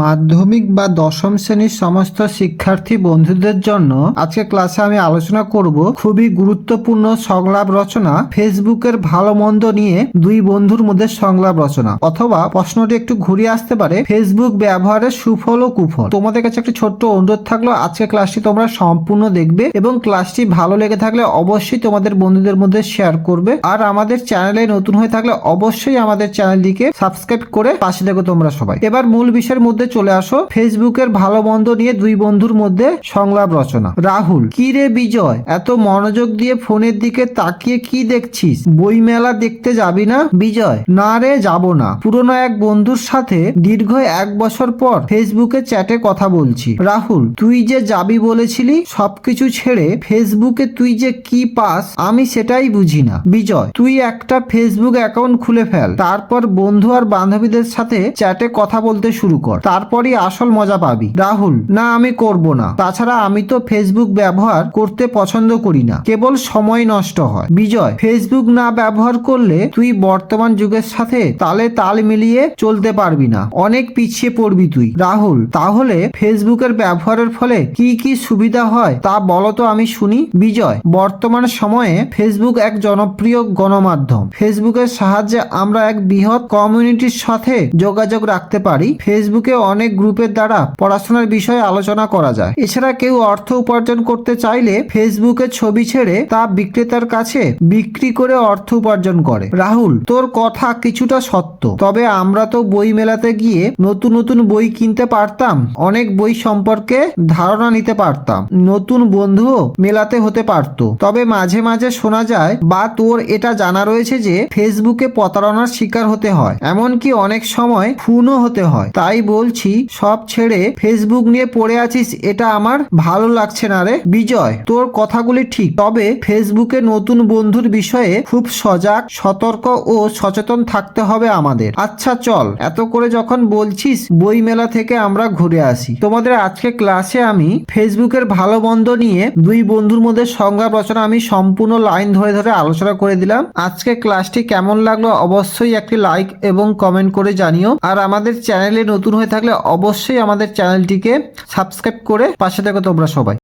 মাধ্যমিক বা দশম শ্রেণির সমস্ত শিক্ষার্থী বন্ধুদের জন্য আজকে ক্লাসে আমি আলোচনা করব খুবই গুরুত্বপূর্ণ সংলাপ রচনা, ফেসবুকের ভালো মন্দ নিয়ে দুই বন্ধুর মধ্যে সংলাপ রচনা। অথবা প্রশ্নটি একটু ঘুরিয়ে আসতে পারে, ফেসবুক ব্যবহারের সুফল ও কুফল। তোমাদের কাছে একটা ছোট্ট অনুরোধ থাকল, আজকে ক্লাসটি তোমরা সম্পূর্ণ দেখবে এবং ক্লাসটি ভালো লেগে থাকলে অবশ্যই তোমাদের বন্ধুদের মধ্যে শেয়ার করবে। আর আমাদের চ্যানেলে নতুন হয়ে থাকলে অবশ্যই আমাদের চ্যানেলটিকে সাবস্ক্রাইব করে পাশে দেখো তোমরা সবাই। এবার মূল বিষয়ের মধ্যে চলে আসো। ফেসবুকের ভালো মন্দ নিয়ে দুই বন্ধুর মধ্যে সংলাপ রচনা। রাহুল, কি রে বিজয়? এত মনোযোগ দিয়ে ফোনের দিকে তাকিয়ে কি দেখছিস? বই মেলা দেখতে যাবি না? বিজয়, না রে, যাব না। পুরনো এক বন্ধুর সাথে দীর্ঘ এক বছর পর ফেসবুকে চ্যাটে কথা বলছি। রাহুল, তুই যে যাবি বলেছিলি সবকিছু ছেড়ে ফেসবুকে তুই যে কি পাস, আমি সেটাই বুঝি না। বিজয়, তুই একটা ফেসবুক অ্যাকাউন্ট খুলে ফেল। তারপর বন্ধু আর বান্ধবীদের সাথে চ্যাটে কথা বলতে শুরু কর। তারপরই আসল মজা পাবি। রাহুল, না, আমি করব না। তাছাড়া আমি তো ফেসবুক ব্যবহার করতে পছন্দ করি না। কেবল সময় নষ্ট হয়। বিজয় ফেসবুক না ব্যবহার করলে তুই বর্তমান যুগের সাথে তালে তাল মিলিয়ে চলতে পারবি না। অনেক পিছিয়ে পড়বি তুই। রাহুল, তাহলে ফেসবুকের ব্যবহারের ফলে কি কি সুবিধা হয় তা বলো তো আমি শুনি। বিজয়, বর্তমান সময়ে ফেসবুক এক জনপ্রিয় গণমাধ্যম। ফেসবুকের সাহায্যে আমরা এক বৃহৎ কমিউনিটির সাথে যোগাযোগ রাখতে পারি। ফেসবুকে অনেক গ্রুপের দ্বারা পড়াশোনার বিষয়ে আলোচনা করা যায়। এছাড়া কেউ অর্থ উপার্জন করতে চাইলে ফেসবুকে ছবি ছেড়ে তা বিক্রেতার কাছে বিক্রি করে অর্থ উপার্জন করে। রাহুল, তোর কথা কিছুটা সত্য। তবে আমরা তো বই মেলাতে গিয়ে নতুন নতুন বই কিনতে পারতাম, অনেক বই সম্পর্কে ধারণা নিতে পারতাম। নতুন বন্ধুও মেলাতে হতে পারত। তবে মাঝে মাঝে শোনা যায়, বা তোর এটা জানা রয়েছে যে ফেসবুকে প্রতারণার শিকার হতে হয়। এমনকি অনেক সময় খুনও হতে হয়। তাই বলছি, সব ছেড়ে ফেসবুক নিয়ে পড়ে আছিস, এটা আমার ভালো লাগছে না রে। বিজয়, তোর কথাগুলি ঠিক। তবে ফেসবুকে নতুন বন্ধুর বিষয়ে খুব সজাগ, সতর্ক ও সচেতন থাকতে হবে আমাদের। আচ্ছা চল। এত করে যখন বলছিস বই মেলা থেকে আমরা ঘুরে আসি। তোমাদের আজকে ক্লাসে আমি ফেসবুকের ভালো মন্দ নিয়ে দুই বন্ধুর মধ্যে সংজ্ঞা রচনা আমি সম্পূর্ণ লাইন ধরে ধরে আলোচনা করে দিলাম। আজকে ক্লাসটি কেমন লাগল অবশ্যই একটি লাইক এবং কমেন্ট করে জানিও। আর আমাদের চ্যানেলে নতুন হয়ে থাকলে অবশ্যই আমাদের চ্যানেলটিকে সাবস্ক্রাইব করে পাশে থাকো তোমরা সবাই।